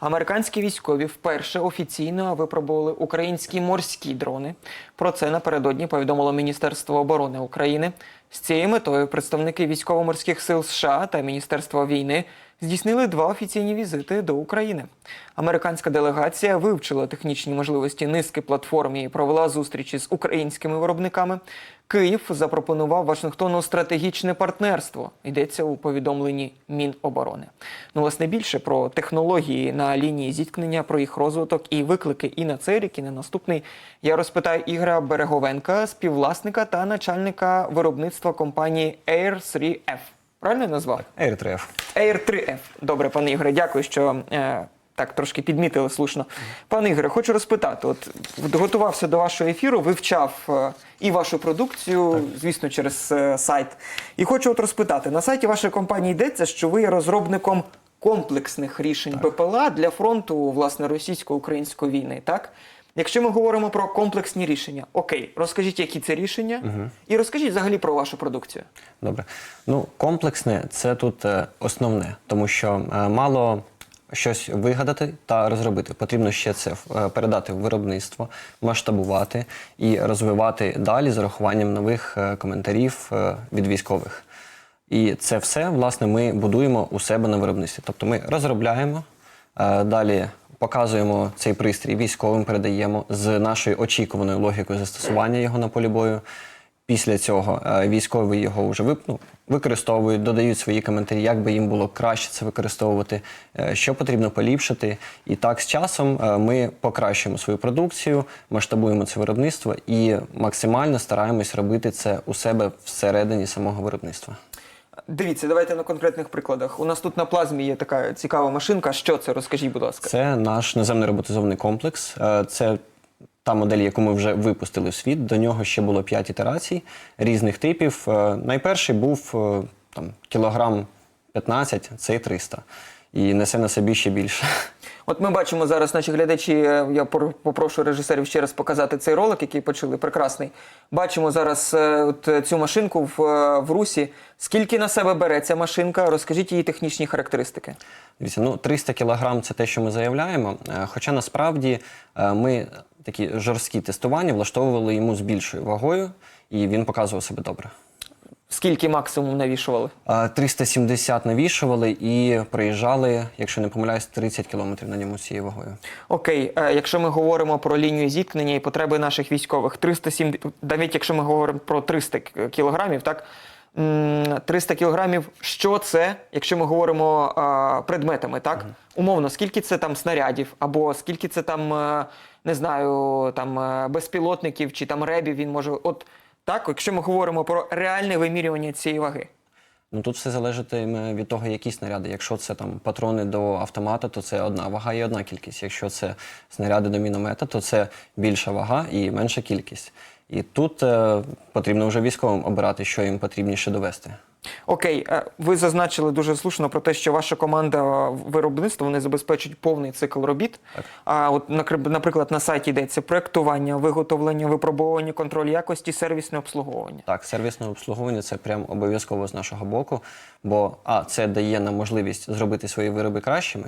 Американські військові вперше офіційно випробували українські морські дрони. Про це напередодні повідомило Міністерство оборони України. З цією метою представники військово-морських сил США та Міністерства війни здійснили два офіційні візити до України. Американська делегація вивчила технічні можливості низки платформ і провела зустрічі з українськими виробниками. Київ запропонував Вашингтону стратегічне партнерство. Йдеться у повідомленні Міноборони. Ну, власне, більше про технології на лінії зіткнення, про їх розвиток і виклики і на цей рік, і на наступний. Я розпитаю Ігоря Береговенка, співвласника та начальника виробництва компанії Air3F. Правильно я назвав? Air3F. Air3F. Добре, пане Ігоре, дякую, що е, так трошки підмітили слушно. Пане Ігоре, хочу розпитати: от готувався до вашого ефіру, вивчав е, і вашу продукцію, звісно, через е, сайт. І хочу от розпитати: на сайті вашої компанії йдеться, що ви є розробником комплексних рішень БПЛА для фронту власне російсько-української війни. Так? Якщо ми говоримо про комплексні рішення, окей, розкажіть, які це рішення, і розкажіть взагалі про вашу продукцію. Добре. Ну, комплексне це тут е, основне, тому що е, мало щось вигадати та розробити. Потрібно ще це е, передати в виробництво, масштабувати і розвивати далі з урахуванням нових е, коментарів е, від військових. І це все, власне, ми будуємо у себе на виробництві. Тобто ми розробляємо, далі показуємо цей пристрій військовим, передаємо з нашою очікуваною логікою застосування його на полі бою. Після цього е, військові його вже ну, використовують, додають свої коментарі, як би їм було краще це використовувати, е, що потрібно поліпшити. І так з часом е, ми покращуємо свою продукцію, масштабуємо це виробництво і максимально стараємось робити це у себе всередині самого виробництва. Дивіться, давайте на конкретних прикладах. У нас тут на плазмі є така цікава машинка. Що це? Розкажіть, будь ласка. Це наш наземний роботизований комплекс. Е, Це та модель, яку ми вже випустили в світ. До нього ще було 5 ітерацій різних типів. Е, Найперший був е, там кілограм 15, цей 300. І несе на собі ще більше. От ми бачимо зараз, наші глядачі. е, Я попрошу режисерів ще раз показати цей ролик, який почали. Прекрасний. Бачимо зараз е, от е, цю машинку в, в русі. Скільки на себе бере ця машинка? Розкажіть її технічні характеристики. Дивіться, ну 300 кілограм це те, що ми заявляємо. Хоча насправді ми такі жорсткі тестування влаштовували йому з більшою вагою, і він показував себе добре. Скільки максимум навішували? Е, 370 навішували і проїжджали, якщо не помиляюсь, 30 кілометрів на ньому цією вагою. Окей, е, якщо ми говоримо про лінію зіткнення і потреби наших військових, 370, навіть якщо ми говоримо про 300 кілограмів, так? М, 300 кілограмів, що це, якщо ми говоримо а, предметами, так? Умовно, скільки це там снарядів, або скільки це там, е, не знаю, там е, безпілотників чи там ребів він може. От так, якщо ми говоримо про реальне вимірювання цієї ваги. Ну тут все залежатиме від того, які снаряди. Якщо це там патрони до автомата, то це одна вага і одна кількість. Якщо це снаряди до міномета, то це більша вага і менша кількість. І тут е, потрібно вже військовим обирати, що їм потрібніше довести. Окей, е, ви зазначили дуже слушно про те, що ваша команда виробництва вони забезпечують повний цикл робіт. А от наприклад, на сайті йдеться проектування, виготовлення, випробовування, контроль якості, сервісне обслуговування. Так, сервісне обслуговування це прям обов'язково з нашого боку, бо а це дає нам можливість зробити свої вироби кращими,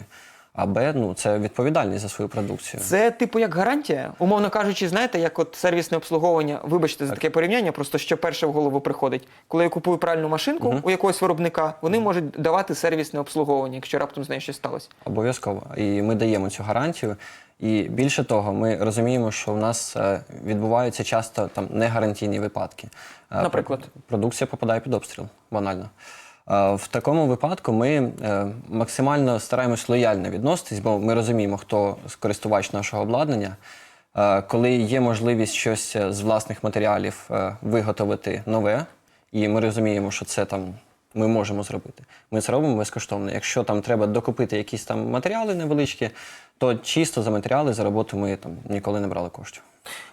а б, ну це відповідальність за свою продукцію. Це типу як гарантія, умовно кажучи, знаєте, як от сервісне обслуговування. Вибачте за таке порівняння, просто що перше в голову приходить. Коли я купую пральну машинку у якогось виробника, вони можуть давати сервісне обслуговування, якщо раптом з нею щось сталося. Обов'язково. І ми даємо цю гарантію. І більше того, ми розуміємо, що в нас е, відбуваються часто там негарантійні випадки. Е, Наприклад? Продукція попадає під обстріл банально. Е, В такому випадку ми е, максимально стараємось лояльно відноситись, бо ми розуміємо, хто користувач нашого обладнання. Е, Коли є можливість щось з власних матеріалів виготовити нове, і ми розуміємо, що це там ми можемо зробити. Ми це робимо безкоштовно. Якщо там треба докупити якісь там матеріали невеличкі, то чисто за матеріали за роботу ми там ніколи не брали коштів.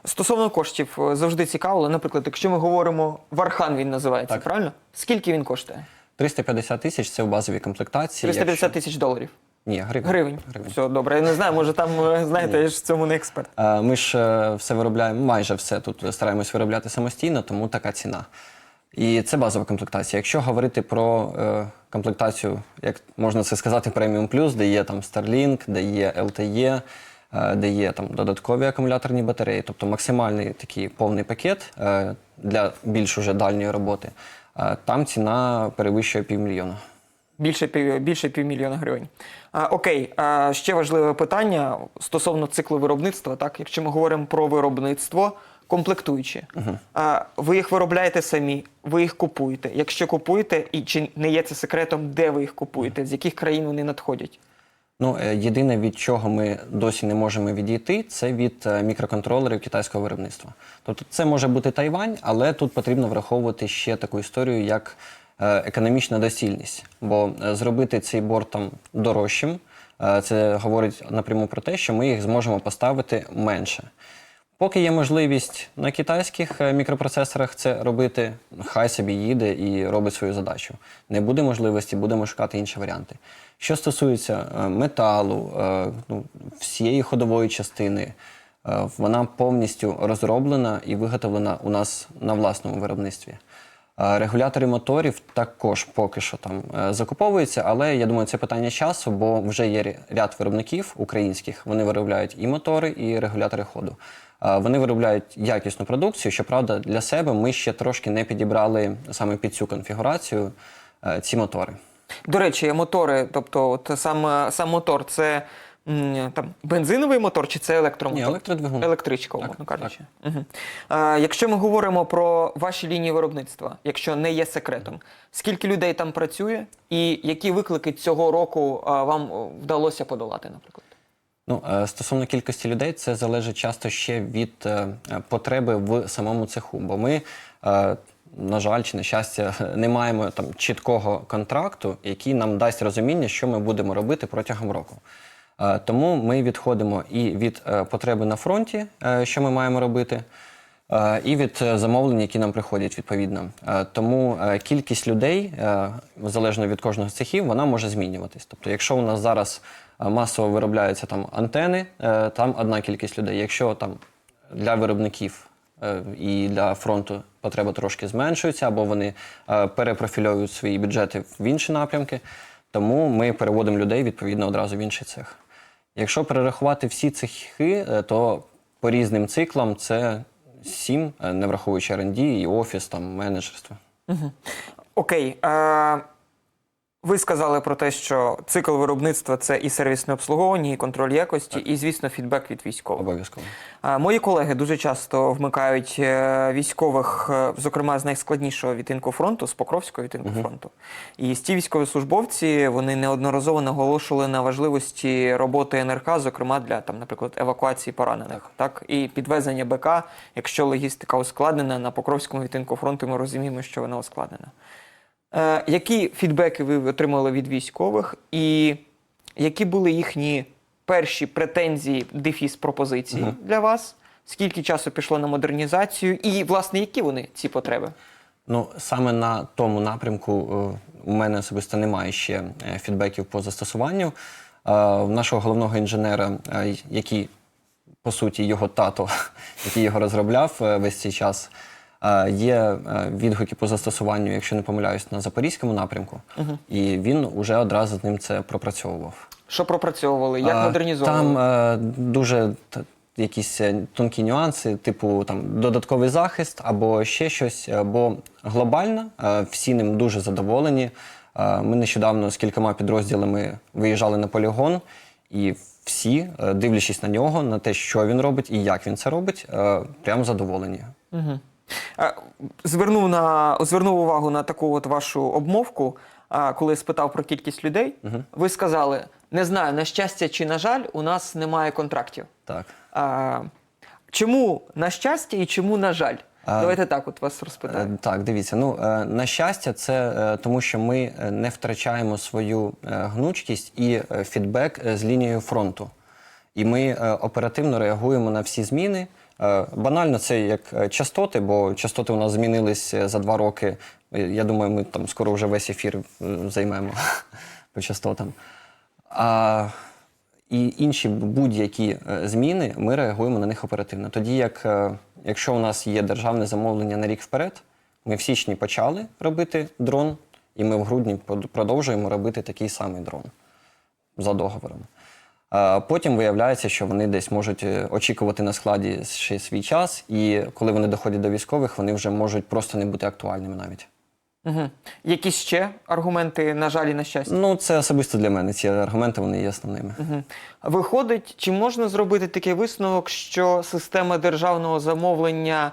Стосовно коштів, завжди цікаво. Наприклад, якщо ми говоримо Вархан, він називається, Так. правильно? Скільки він коштує? 350 тисяч це в базовій комплектації. 350 тисяч доларів. Ні, гривень. Гривень. Все добре. Я не знаю, може там, е, знаєте, я ж в цьому не експерт. Е, Ми ж е, все виробляємо, майже все тут стараємось виробляти самостійно, тому така ціна. І це базова комплектація. Якщо говорити про е, комплектацію, як можна це сказати, преміум плюс, де є там Starlink, де є LTE, е, де є там додаткові акумуляторні батареї, тобто максимальний такий повний пакет е, для більш уже дальньої роботи, там ціна перевищує півмільйона. Більше пів, більше півмільйона гривень. А, окей, а, ще важливе питання стосовно циклу виробництва. Так, якщо ми говоримо про виробництво, комплектуючі. А, ви їх виробляєте самі, ви їх купуєте. Якщо купуєте, і чи не є це секретом, де ви їх купуєте, з яких країн вони надходять? Ну, е, єдине, від чого ми досі не можемо відійти, це від е, мікроконтролерів китайського виробництва. Тобто це може бути Тайвань, але тут потрібно враховувати ще таку історію, як е, економічна доцільність. Бо зробити цей борт там дорожчим, це говорить напряму про те, що ми їх зможемо поставити менше. Поки є можливість на китайських е, мікропроцесорах це робити, хай собі їде і робить свою задачу. Не буде можливості, будемо шукати інші варіанти. Що стосується е, металу, е, ну, всієї ходової частини, вона повністю розроблена і виготовлена у нас на власному виробництві. Регулятори моторів також поки що там закуповуються, але я думаю, це питання часу, бо вже є ряд виробників українських. Вони виробляють і мотори, і регулятори ходу. Е, Вони виробляють якісну продукцію. Щоправда, для себе ми ще трошки не підібрали саме під цю конфігурацію е, ці мотори. До речі, мотори, тобто, от сам, сам мотор, це там бензиновий мотор чи це електромотор? Ні, електродвигун. Електричка, Так, умовно кажучи. Угу. А, якщо ми говоримо про ваші лінії виробництва, якщо не є секретом, скільки людей там працює, і які виклики цього року вам вдалося подолати, наприклад? Ну, е, стосовно кількості людей, це залежить часто ще від е, потреби в самому цеху. Бо ми, е, на жаль, чи на щастя, не маємо там чіткого контракту, який нам дасть розуміння, що ми будемо робити протягом року. Тому ми відходимо і від потреби на фронті, що ми маємо робити, і від замовлень, які нам приходять відповідно. Тому кількість людей, залежно від кожного з цехів, вона може змінюватись. Тобто, якщо у нас зараз масово виробляються там антени, е, там одна кількість людей. Якщо там для виробників е, і для фронту потреба трошки зменшується, або вони е, перепрофільовують свої бюджети в інші напрямки, тому ми переводимо людей відповідно одразу в інший цех. Якщо перерахувати всі цехи, е, то по різним циклам це сім, е, не враховуючи R&D і офіс, там менеджерство. Окей. А, ви сказали про те, що цикл виробництва це і сервісне обслуговування, і контроль якості, і, звісно, фідбек від військових. Обов'язково. Мої колеги дуже часто вмикають е, військових, е, зокрема з найскладнішого відтинку фронту, з Покровського відтинку фронту. І ті військовослужбовці вони неодноразово наголошували на важливості роботи НРК, зокрема для там, наприклад, евакуації поранених, так і підвезення БК, якщо логістика ускладнена на Покровському відтинку фронту, ми розуміємо, що вона ускладнена. Е, які фідбеки ви отримали від військових, і які були їхні перші претензії, дефіс пропозиції для вас? Скільки часу пішло на модернізацію, і, власне, які вони ці потреби? Ну, саме на тому напрямку е, у мене особисто немає ще е, фідбеків по застосуванню. В нашого головного інженера, який, по суті, його тато, який його розробляв весь цей час, є е, відгуки по застосуванню, якщо не помиляюсь, на запорізькому напрямку. І він уже одразу з ним це пропрацьовував. Що пропрацьовували? Як А, модернізовували? Там е, дуже якісь е, тонкі нюанси, типу там додатковий захист або ще щось. е, Бо глобально е, всі ним дуже задоволені. Е, Ми нещодавно з кількома підрозділами виїжджали на полігон, і всі, е, дивлячись на нього, на те, що він робить і як він це робить, е, прям задоволені. Е, Звернув на звернув увагу на таку от вашу обмовку. а, Коли спитав про кількість людей, ви сказали: не знаю, на щастя чи на жаль, у нас немає контрактів. Так. А, чому на щастя і чому на жаль? Давайте так от вас Е, розпитаю. Так, дивіться. Ну е, на щастя, це е, тому, що ми е, не втрачаємо свою е, гнучкість і е, фідбек е, з лінією фронту. І ми е, оперативно реагуємо на всі зміни. Е, Банально це як е, частоти, бо частоти у нас змінились е, за два роки. Я думаю, ми там скоро вже весь ефір займемо по частотам. А і інші будь-які зміни, ми реагуємо на них оперативно. Тоді як, якщо у нас є державне замовлення на рік вперед, Ми в січні почали робити дрон, і ми в грудні продовжуємо робити такий самий дрон за договором. Потім виявляється, що вони десь можуть е, очікувати на складі ще свій час, і коли вони доходять до військових, вони вже можуть просто не бути актуальними навіть. Угу. Якісь ще аргументи, на жаль, і на щастя? Ну, це особисто для мене. Ці аргументи вони є основними. Мгм. Виходить, чи можна зробити такий висновок, що система державного замовлення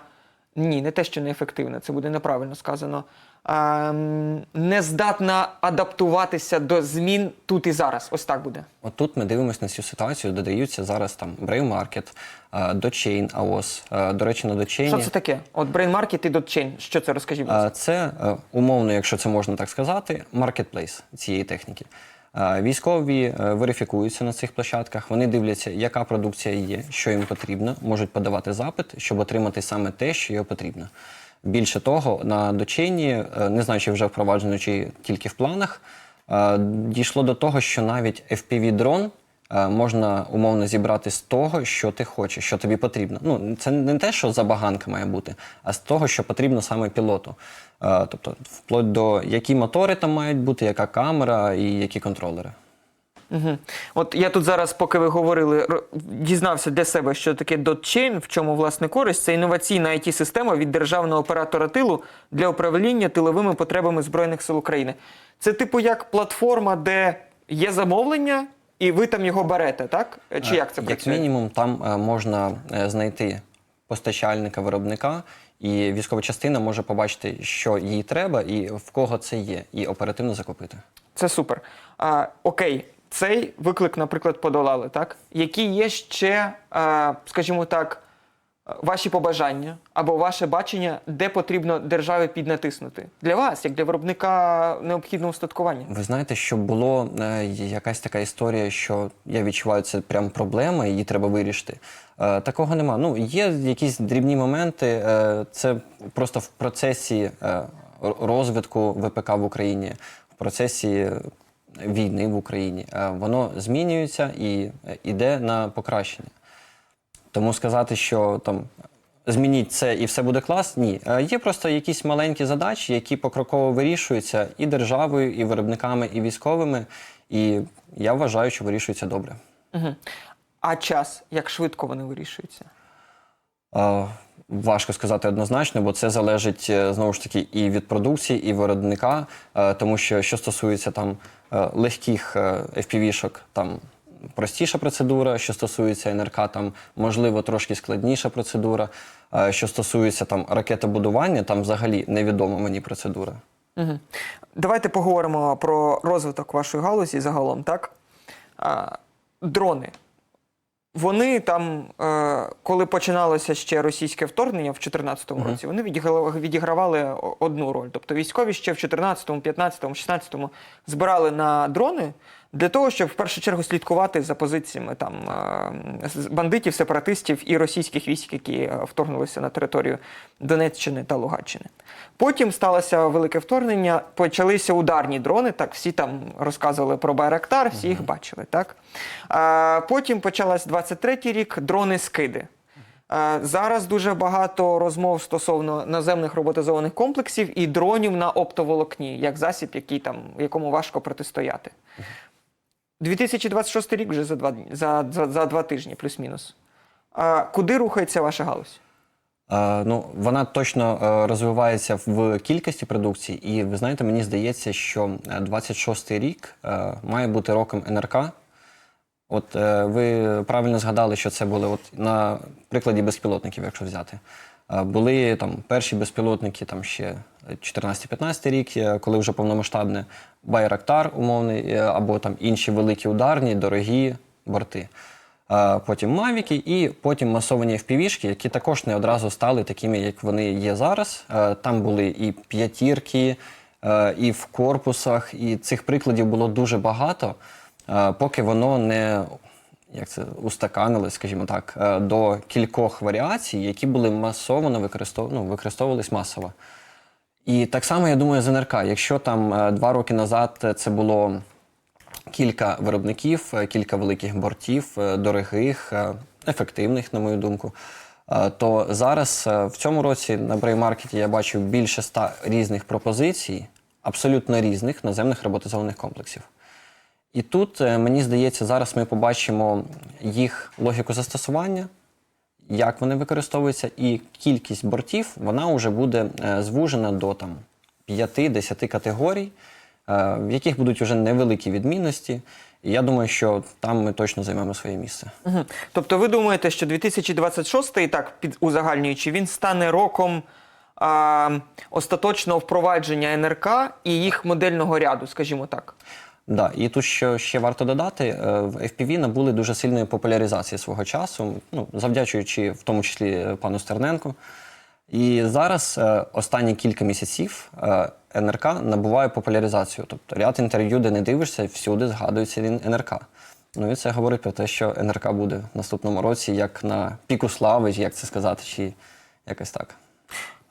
ні, не те, що неефективна, це буде неправильно сказано. А, м, не здатна адаптуватися до змін тут і зараз. Ось так буде. От тут ми дивимося на цю ситуацію, додаються зараз там Brave Market, Dochain, AOS. Е, До речі, на Dochain... Що це таке? От Brain Market і Dotchain. Що це розкажіть? Е, Це е, умовно, якщо це можна так сказати, маркетплейс цієї техніки. Військові верифікуються на цих площадках, вони дивляться, яка продукція є, що їм потрібно, можуть подавати запит, щоб отримати саме те, що їм потрібно. Більше того, на дочині, е, не знаю, чи вже впроваджено, чи тільки в планах, е, дійшло до того, що навіть FPV-дрон е, можна умовно зібрати з того, що ти хочеш, що тобі потрібно. Ну, це не те, що забаганка має бути, а з того, що потрібно саме пілоту. Тобто, вплоть до які мотори там мають бути, яка камера і які контролери. Угу. От я тут зараз, поки ви говорили, дізнався для себе, що таке DotChain, в чому власне користь. Це інноваційна it система від державного оператора тилу для управління тиловими потребами Збройних сил України. Це типу як платформа, де є замовлення, і ви там його берете, так? Чи як це Як мінімум, там е, можна е, знайти постачальника, виробника, і військова частина може побачити, що їй треба, і в кого це є, і оперативно закупити. Це супер. А, окей, цей виклик, наприклад, подолали, так? Які є ще, скажімо так, ваші побажання або ваше бачення, де потрібно державі піднатиснути? Для вас, як для виробника необхідного устаткування? Ви знаєте, що було е, якась така історія, що я відчуваю, це прям проблема, її треба вирішити. Е, такого нема. Ну, є якісь дрібні моменти. Е, це просто в процесі е, розвитку ВПК в Україні, в процесі війни в Україні. Е, воно змінюється і е, йде на покращення. Тому сказати, що там змініть це і все буде клас, ні. Е, Є просто якісь маленькі задачі, які покроково вирішуються і державою, і виробниками, і військовими. І я вважаю, що вирішуються добре. Угу. А час, як швидко вони вирішуються? Е, Важко сказати однозначно, бо це залежить е, знову ж таки і від продукції, і виробника, Е, тому що що стосується там е, легких е, FPV-шок, там простіша процедура, що стосується НРК, там можливо трошки складніша процедура. Е, Що стосується там ракетобудування, там взагалі невідома мені процедура. Угу. Давайте поговоримо про розвиток вашої галузі загалом, так? Дрони. Вони там, е, коли починалося ще російське вторгнення в 2014 році, вони відігравали, відігравали одну роль. Тобто військові ще в 2014, 15, 16 збирали на дрони для того, щоб в першу чергу слідкувати за позиціями там е, бандитів, сепаратистів і російських військ, які е, вторгнулися на територію Донеччини та Луганщини. Потім сталося велике вторгнення, почалися ударні дрони. Так, всі там розказували про Байрактар, всі їх бачили. Так? Потім почалась 23-й рік дрони-скиди. Зараз дуже багато розмов стосовно наземних роботизованих комплексів і дронів на оптоволокні, як засіб, який там, якому важко протистояти. 2026 рік вже за два, за, за, за два тижні, плюс-мінус. А, куди рухається ваша галузь? Е, ну, вона точно е, розвивається в кількості продукції, і ви знаєте, мені здається, що 26-й рік е, має бути роком НРК. От е, ви правильно згадали, що це були от на прикладі безпілотників, якщо взяти. Були там перші безпілотники, там ще 14-15 рік, е, коли вже повномасштабне Байрактар умовний, е, або там інші великі ударні, дорогі борти. Потім мавіки і потім масовані FPV-шки, які також не одразу стали такими, як вони є зараз. Е, Там були і п'ятірки, і в корпусах, і цих прикладів було дуже багато, поки воно не як це устаканили, скажімо так, е, до кількох варіацій, які були масово використов... ну, використовувались масово. І так само, я думаю, з НРК. Якщо там е, два роки назад е, це було кілька виробників, кілька великих бортів, дорогих, ефективних, на мою думку. То зараз в цьому році на бреймаркеті я бачив більше ста різних пропозицій, абсолютно різних наземних роботизованих комплексів. І тут, е, мені здається, зараз ми побачимо їх логіку застосування, як вони використовуються, і кількість бортів вона вже буде е, звужена до там 5-10 категорій, е, в яких будуть вже невеликі відмінності. І я думаю, що там ми точно займемо своє місце. Мгм. Тобто ви думаєте, що 2026, так під узагальнюючи, він стане роком а, остаточного впровадження НРК і їх модельного ряду, скажімо так. Да, і тут що ще варто додати, е, в FPV набули дуже сильної популяризації свого часу, ну, завдячуючи в тому числі е, пану Стерненку. І зараз е, останні кілька місяців НРК набуває популяризацію. Тобто ряд інтерв'ю, де не дивишся, всюди згадується він НРК. Ну і це говорить про те, що НРК буде в наступному році як на піку слави, як це сказати, чи якось так.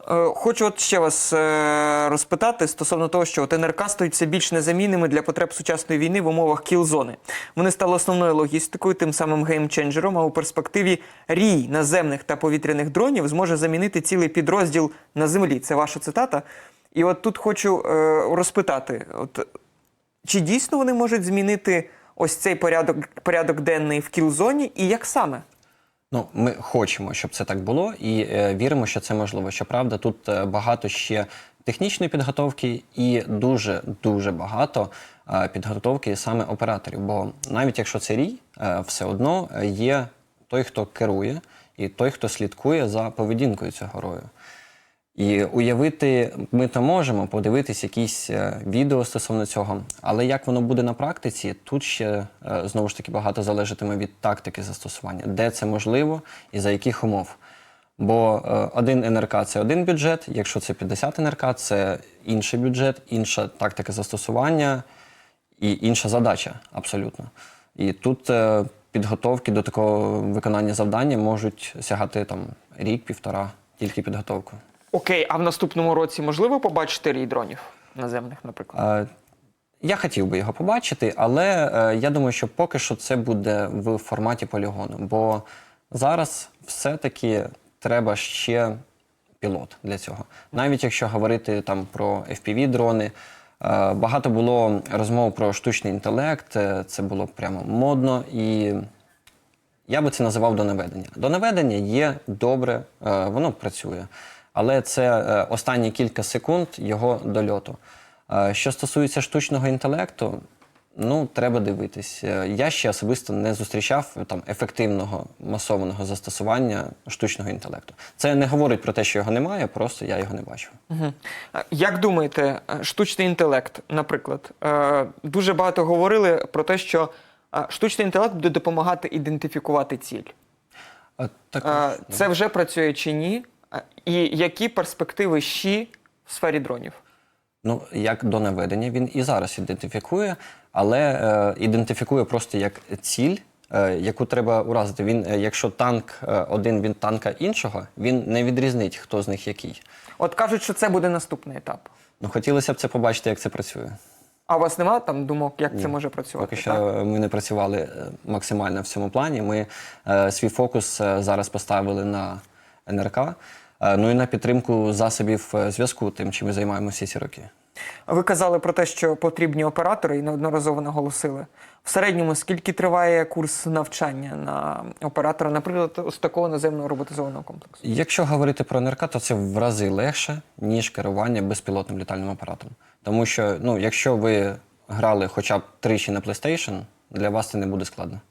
Е, Хочу от ще вас е, розпитати стосовно того, що от НРК стають все більш незамінними для потреб сучасної війни в умовах кіл-зони. Вони стали основною логістикою, тим самим геймченджером, а у перспективі рій наземних та повітряних дронів зможе замінити цілий підрозділ на землі. Це ваша цитата. І от тут хочу е, розпитати: от, чи дійсно вони можуть змінити ось цей порядок, порядок денний в кіл-зоні, і як саме? Ну, ми хочемо, щоб це так було, і е, віримо, що це можливо. Щоправда, тут е, багато ще технічної підготовки і дуже дуже багато е, підготовки саме операторів. Бо навіть якщо це рій, е, все одно е, є той, хто керує, і той, хто слідкує за поведінкою цього рою. І уявити ми то можемо, подивитись якісь е, відео стосовно цього. Але як воно буде на практиці, тут ще е, знову ж таки багато залежатиме від тактики застосування, де це можливо і за яких умов. Бо е, один НРК це один бюджет, якщо це 50 НРК, це інший бюджет, інша тактика застосування і інша задача абсолютно. І тут підготовки до такого виконання завдання можуть сягати там рік-півтора, тільки підготовку. Окей, а в наступному році можливо побачити рій дронів наземних, наприклад? Е, Я хотів би його побачити, але е, я думаю, що поки що це буде в форматі полігону. Бо зараз все-таки треба ще пілот для цього. Навіть якщо говорити там про FPV-дрони, е, багато було розмов про штучний інтелект, це було прямо модно і. Я би це називав донаведення. Донаведення є добре, воно працює, але це е, останні кілька секунд його дольоту. Е, Що стосується штучного інтелекту, ну треба дивитись. Е, Я ще особисто не зустрічав там ефективного масованого застосування штучного інтелекту. Це не говорить про те, що його немає, просто я його не. Мгм. Як думаєте, штучний інтелект, наприклад, дуже багато говорили про те, що штучний інтелект буде допомагати ідентифікувати ціль. Також, Е, Це вже працює чи ні? І які перспективи щі в сфері дронів? Ну, як до наведення, він і зараз ідентифікує, але е, ідентифікує просто як ціль, е, яку треба уразити. Він, е, якщо танк е, один від танка іншого, він не відрізнить, хто з них який. От кажуть, що це буде наступний етап. Ну, хотілося б це побачити, як це працює. А у вас немає там думок, як це може працювати? Поки що так? ми не працювали е, максимально в цьому плані. Ми е, свій фокус е, зараз поставили на НРК, ну і на підтримку засобів е, зв'язку, тим, чим ми займаємося ці роки. Ви казали про те, що потрібні оператори і неодноразово наголосили. В середньому скільки триває курс навчання на оператора, наприклад, з такого наземного роботизованого комплексу? Якщо говорити про НРК, то це в рази легше, ніж керування безпілотним літальним апаратом. Тому що, ну, якщо ви грали хоча б тричі на PlayStation, для вас це не буде складно.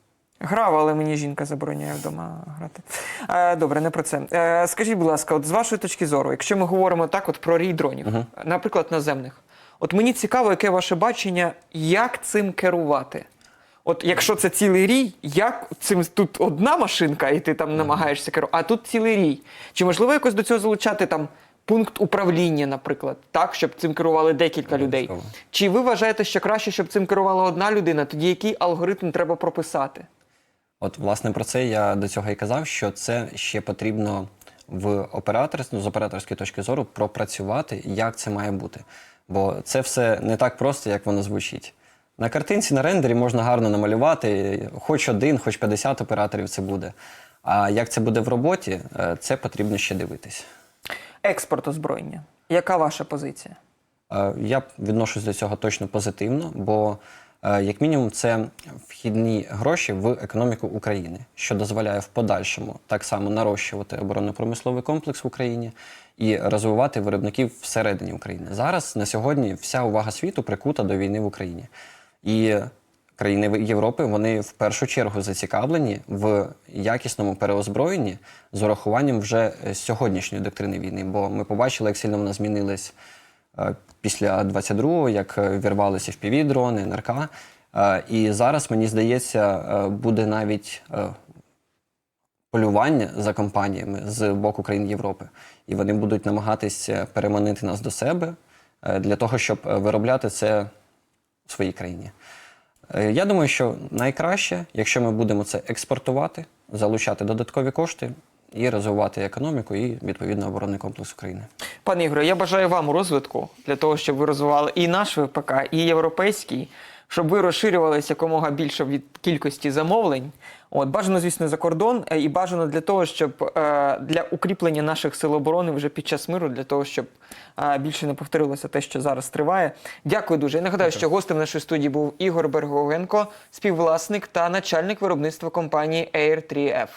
Грав, але мені жінка забороняє вдома грати. Е, добре, не про це. Е, скажіть, будь ласка, от з вашої точки зору, якщо ми говоримо так, от про рій дронів, наприклад, наземних, от мені цікаво, яке ваше бачення, як цим керувати. От якщо це цілий рій, як цим тут одна машинка, і ти там намагаєшся керувати, а тут цілий рій. Чи можливо якось до цього залучати там пункт управління, наприклад, так, щоб цим керували декілька людей? Чи ви вважаєте, що краще, щоб цим керувала одна людина, тоді який алгоритм треба прописати? От, власне, про це я до цього і казав, що це ще потрібно в операторстві, з операторської точки зору пропрацювати, як це має бути. Бо це все не так просто, як воно звучить. На картинці, на рендері можна гарно намалювати, хоч один, хоч 50 операторів це буде. А як це буде в роботі, е, це потрібно ще дивитись. Експорт озброєння. Яка ваша позиція? Е, Я відношусь до цього точно позитивно, бо, як мінімум, це вхідні гроші в економіку України, що дозволяє в подальшому так само нарощувати оборонно-промисловий комплекс в Україні і розвивати виробників всередині України. Зараз на сьогодні вся увага світу прикута до війни в Україні. І країни Європи вони в першу чергу зацікавлені в якісному переозброєнні з урахуванням вже е, сьогоднішньої доктрини війни. Бо ми побачили, як сильно вона змінилась е, після 22-го, як е, вірвалися в дрони НРК. Е, І зараз, мені здається, е, буде навіть е, полювання за компаніями з боку країн Європи. І вони будуть намагатись е, переманити нас до себе е, для того, щоб е, виробляти це в своїй країні. Е, Я думаю, що найкраще, якщо ми будемо це експортувати, залучати додаткові кошти і розвивати економіку і відповідно оборонний комплекс України. Пане Ігоре, я бажаю вам розвитку для того, щоб ви розвивали і наш ВПК, і європейський, щоб ви розширювалися якомога більше від кількості замовлень. От бажано, звісно, за кордон, е, і бажано для того, щоб е, для укріплення наших сил оборони вже під час миру, для того, щоб е, більше не повторилося те, що зараз триває. Дякую дуже. Я нагадаю, що гостем нашої студії був Ігор Берговенко, співвласник та начальник виробництва компанії Air 3F.